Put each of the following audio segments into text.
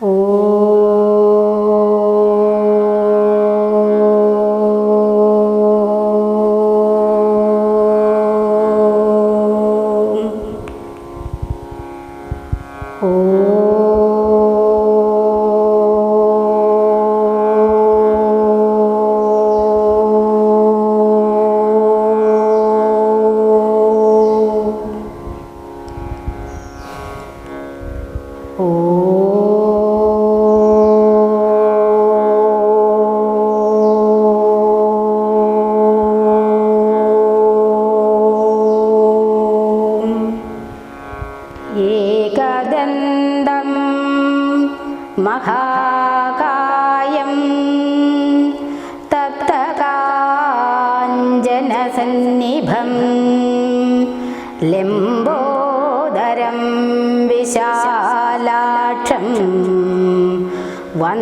Oh.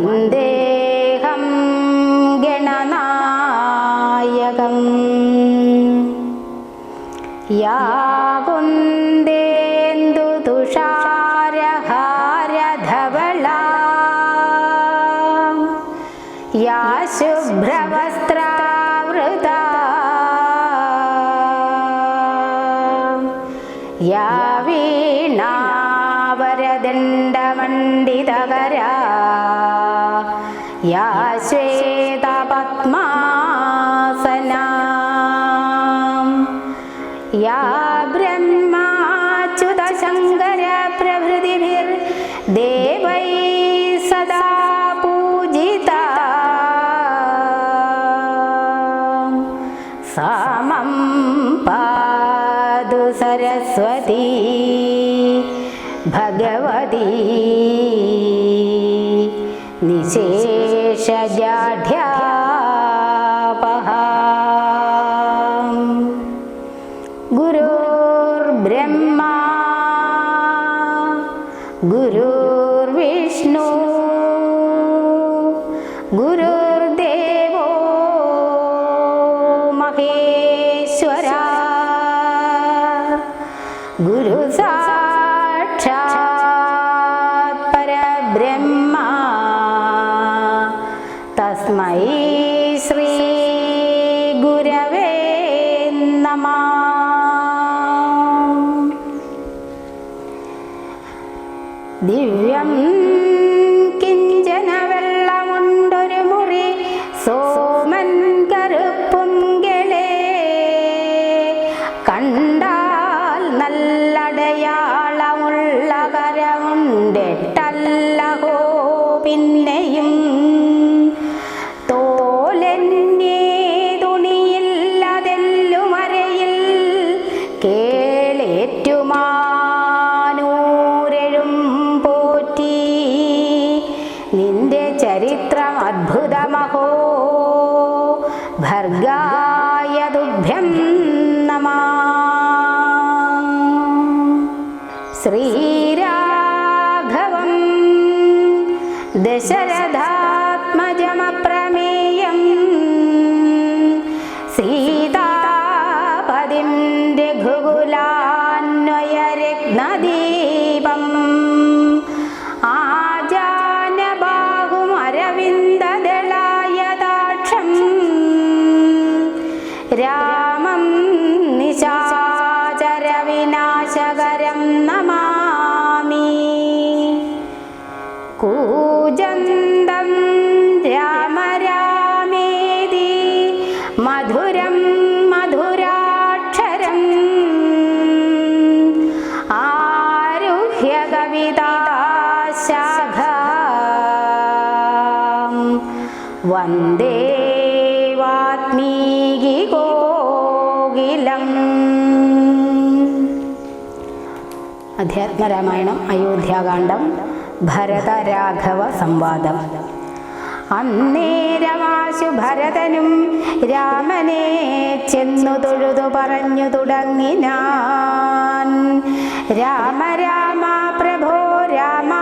വന്ദേഹം ഗണനായകം. യാകുന്ന शेषजाढ्यापः पहा गुरोर्ब्रह्मा। गुरोर्विष्णु। गुरुर्देवो। Maheshwara. गुरुसाक्षा Ismail Adhyatma Ramayanam അയോധ്യാകാന്ഡം ഭരതരാഘവ സംവാദം അന്നേരമാശു ഭരതനും രാമനെ ചെന്നു തൊഴുതു പറഞ്ഞു തുടങ്ങിനാൻ. രാമ രാമ പ്രഭോ രാമ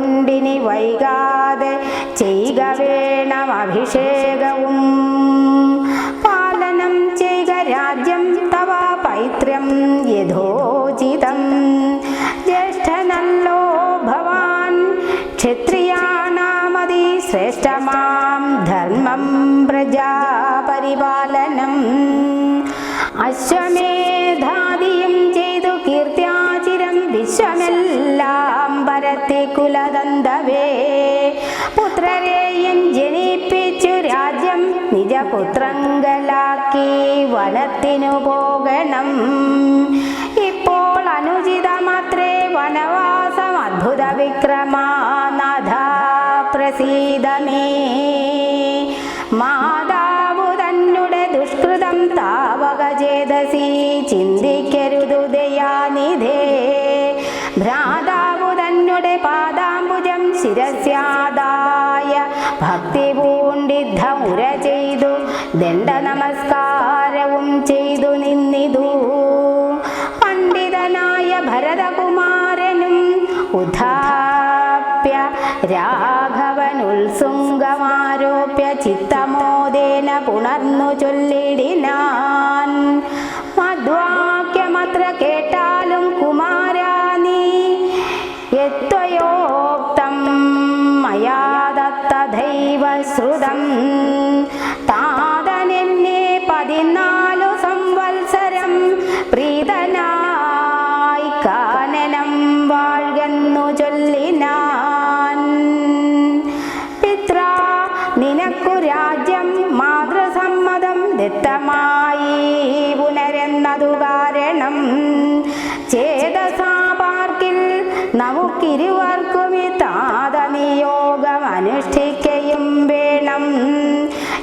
കൊണ്ടിനി വൈകാതെ ചെയ്യുക വേണം അഭിഷേകവും. धः प्रसीदने patria que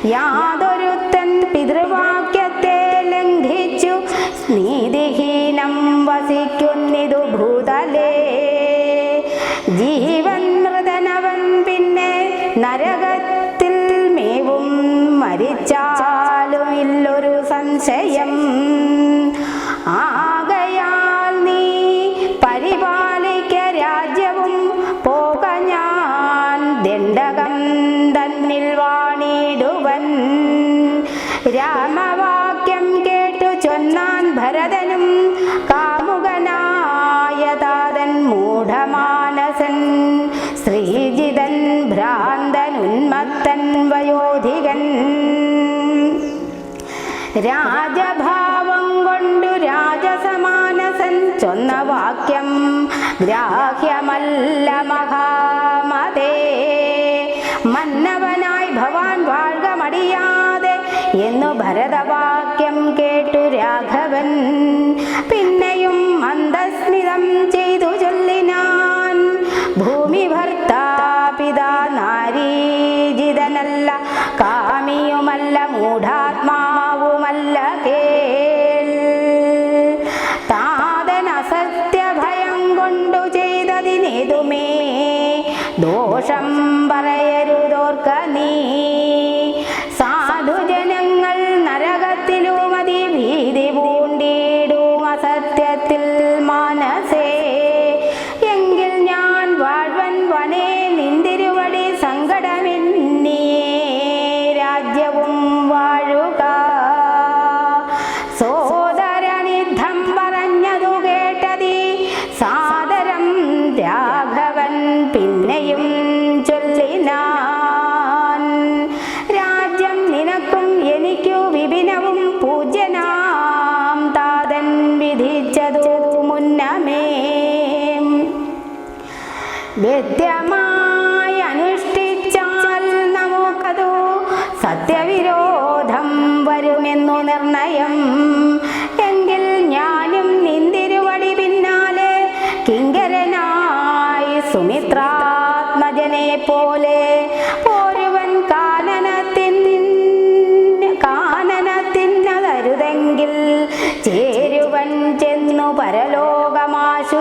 Yeah. ശ്രീജിതൻ ഭ്രാന്തൻ ഉന്മത്തൻ വയോധികൻ. രാജഭാവം കൊണ്ടു രാജസമാനസൻ ചൊന്ന വാക്യം ഗ്രാഹ്യമല്ല മഹാമതേ. മന്നവനായി ഭവാൻ വാഴ്ക മടിയാതെ എന്നു ഭരതവാ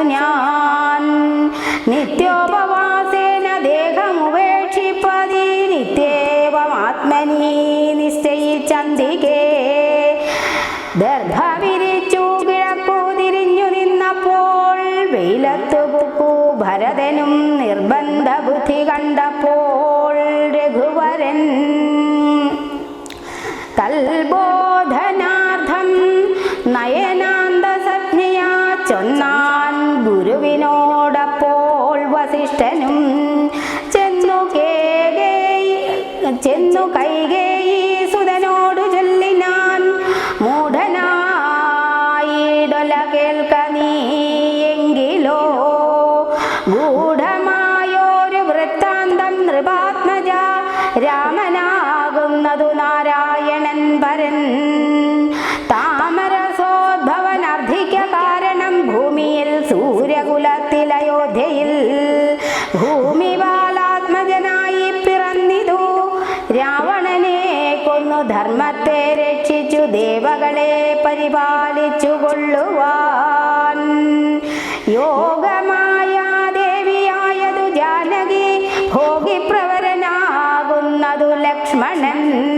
娘 Yeah.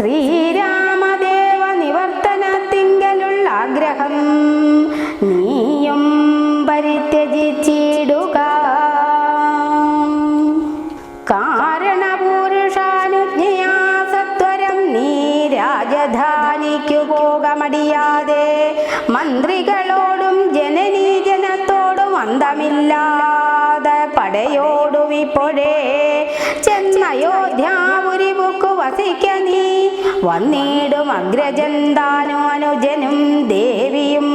Sri വന്നിടും അഗ്രജൻ താനും അനുജനും ദേവിയും.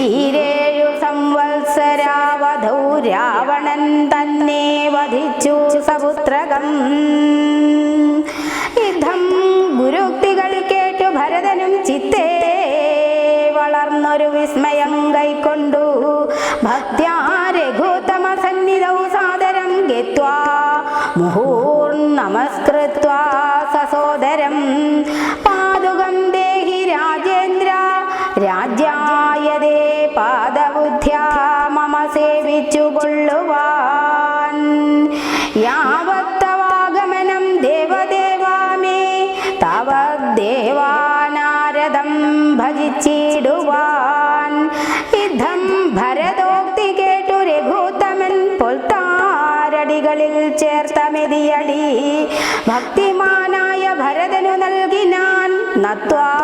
ഈരേഴു സംവത്സരാവധൗ രാവണൻ തന്നെ വധിച്ചു സപുത്രകം. ഇതം ഗുരുക്തികൾ കേട്ടു ഭരതനും ചിത്തേ വളർന്നൊരു വിസ്മയം കൈക്കൊണ്ടു. ഭക്ത്യാ രഘുതമ സന്നിധൗ സാദരം ഗത്വാ. മുഹൂ ദേവാനാരദം ഭജിച്ചിടുവാൻ. ഇതം ഭരതോക്തി കേട്ടു രഘുത്തമൻ പൊൽത്താരടികളിൽ ചേർത്തമെതിയടി. ഭക്തിമാനായ ഭരതനു നൽകിനാൻ നത്വാ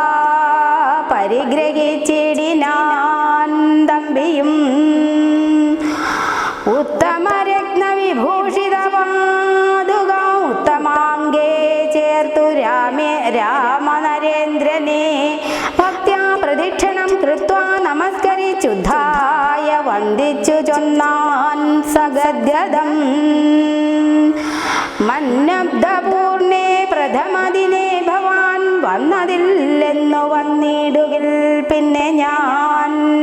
മന്നബ്ദപൂർണേ പ്രഥമതിനെ ഭവാൻ വന്നതില്ലെന്നു വന്നിടുകിൽ പിന്നെ ഞാൻ.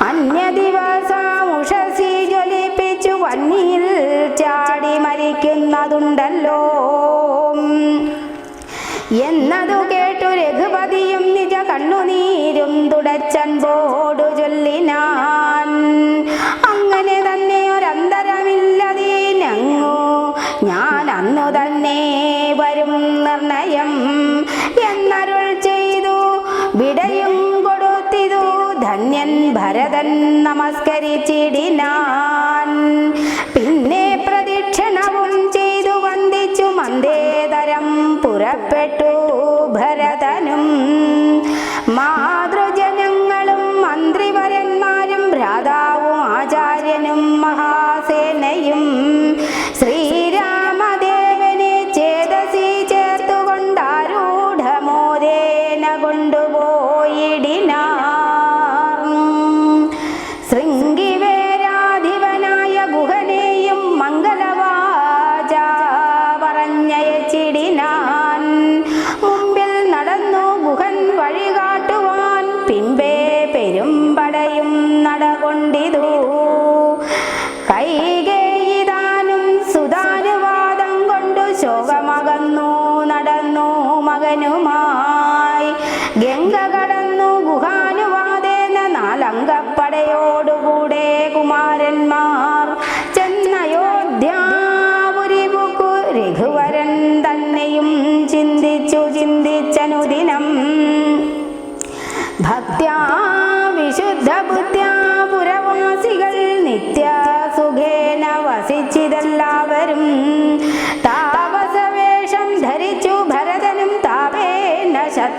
അന്യദിവസമുഷസി ജ്വലിപ്പിച്ചു വന്നിയിൽ ചാടി മരിക്കുന്നതുണ്ടല്ലോ. എന്നതു കേട്ടു രഘുപതിയും നിജ കണ്ണുനീരും തുടച്ചൻ പോ ധന്യൻ ഭരതൻ നമസ്കരിച്ചിടിനാൻ.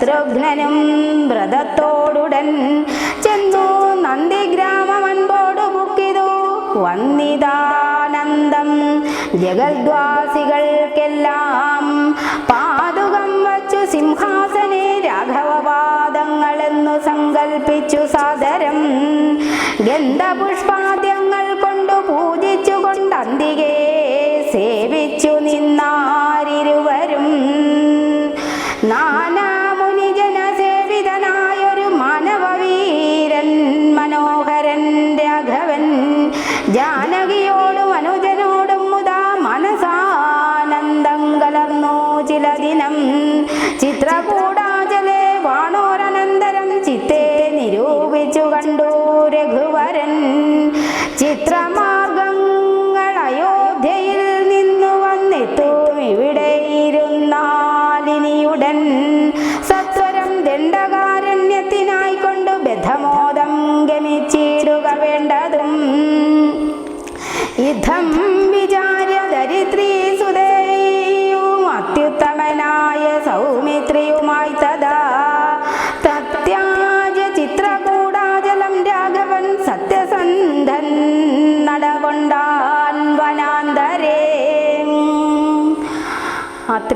ശത്രുഘ്നനും വ്രതത്തോടുടൻ ചെന്നു നന്ദിഗ്രാമൻപോടു പുക്കിതു വന്നിതാനന്ദം ജഗദ്വാ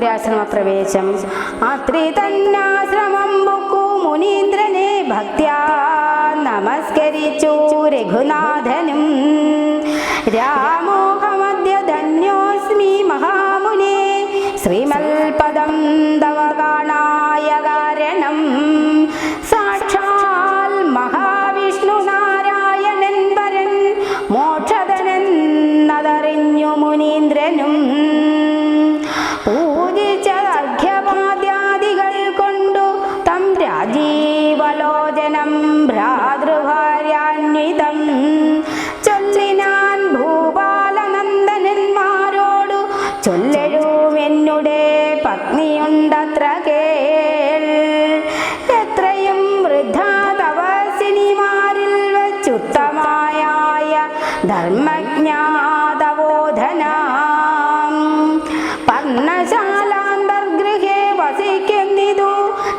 ആശ്രമ പ്രവേശം അത്രി തന്നാശ്രമം ബുക്കു മുനീന്ദ്രനെ ഭക്ത്യാ നമസ്കരിച്ചു. രഘുനാഥ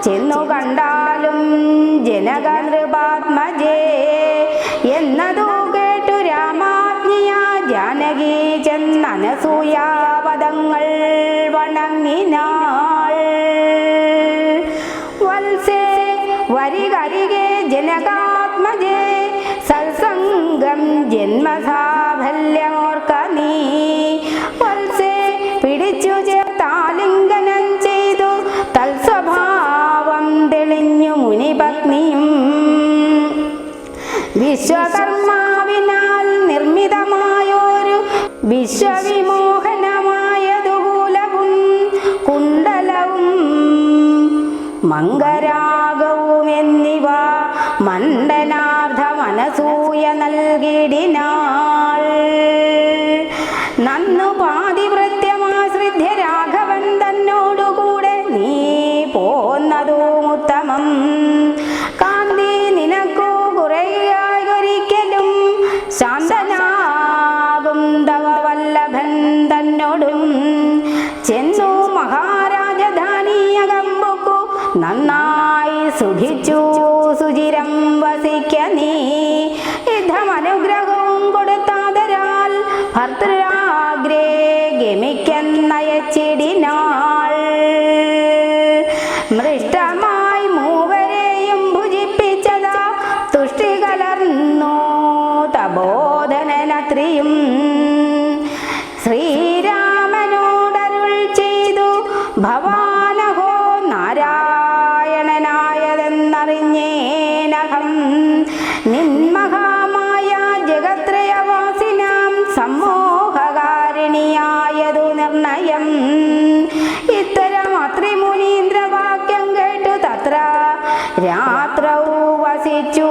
钱咯 അതിമോഹനമായതുകുലവും കുണ്ടലവും മംഗരാഗവും എന്നിവ മണ്ഡനാർദ്ധ മനസൂയ നൽകിടിനാ মন্ত্রের രാത്രൗ വസിച്ചു